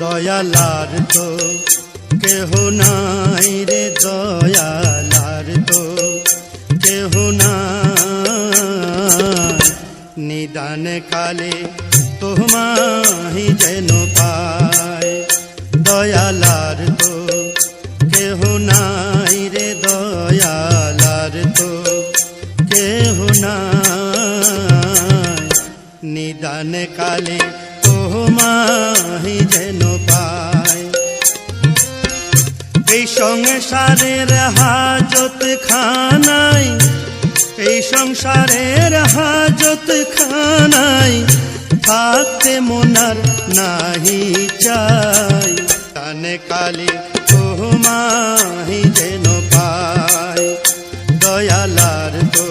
দয়ালার তো, কেহ নাই রে দয়ালার তো, কেহ নাই। নিদান কালে তোমাহি যেন পায়, দয়ালার তো, কেহ নাই রে দয়ালার তো, কেহ নাই। নিদান কালে তোমাহি যেন পায়। এই সংসারের হাজত খানাই এই সংসারের হাজত খানাই থাকতে মনার নাহি চাই কানে কালে তোমাহি যেন পায়, দয়ালার তো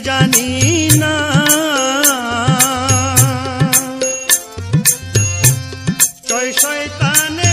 জানি না। জয় শয়তানে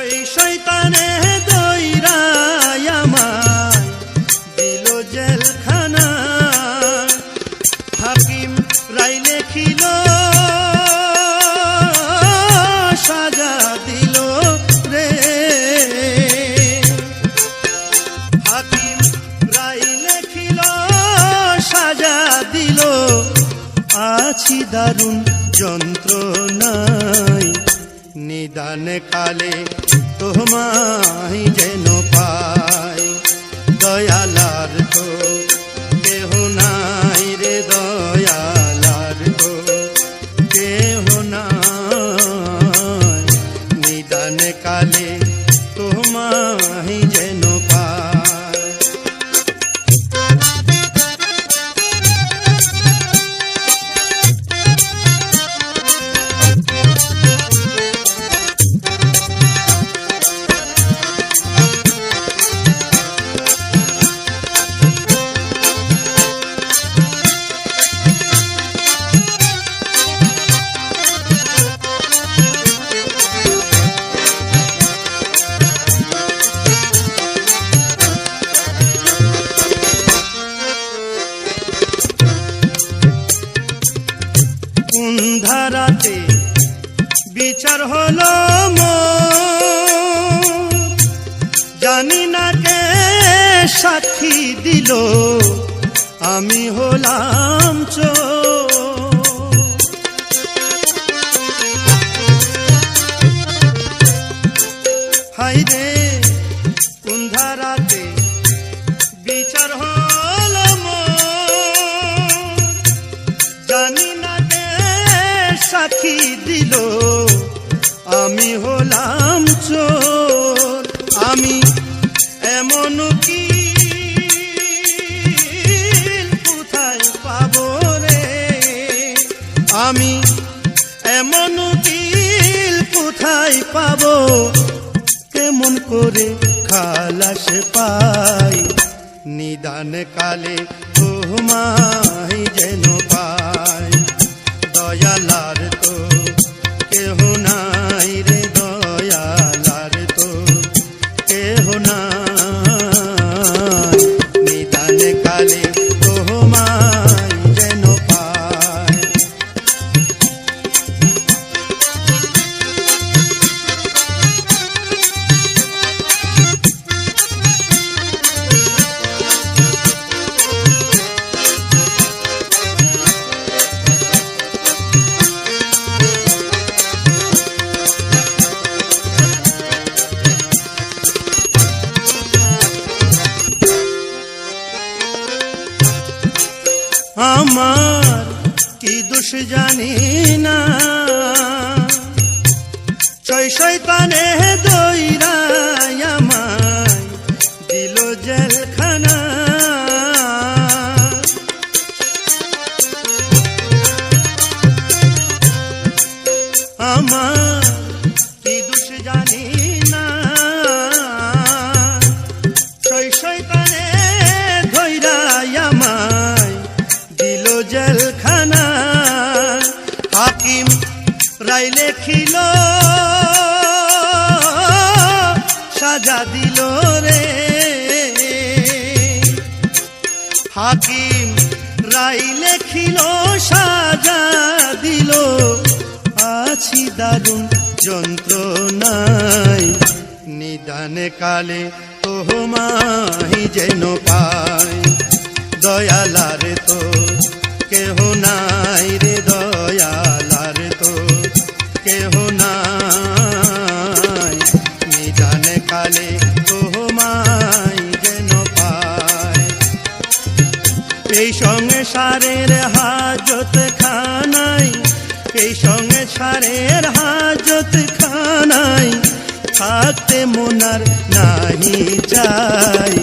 জয় শৈতানে দৈরাই আমার দিল জেলখানা। হাকিম লেখিল, সাজা দিল রে। হাকিম রাই লেখিল, সাজা দিল। আছি দারুণ যন্ত্রণাই নিদান কালে তোমায় যেন পায়। দয়ালার কোন ধারাতে বিচার হলো? জানি না কে সাক্ষী দিল আমি হলাম চোর সাক্ষী দিল। আমি হলাম চোর। আমি এমন কি কোথায় পাবো রে? আমি এমন কিল কোথায় পাবো? কেমন করে খালাস পাই? নিদান কালে তোমায় যেন পাই। দয়ালার তো কেহ আমার কি দোষ জানি না। ছয় শয়তানে দইরাই আমায় দিল জেলখানা। রাই লেখিল, সাজা দিল রে। হাকিম রাই লেখিল, সাজা দিল। আছি দারুণ যন্ত্রণায়, নিদানে কালে তোহমাই যেন পাই দয়ালার তো কেহ নাই রে, দয়ালার তো চাই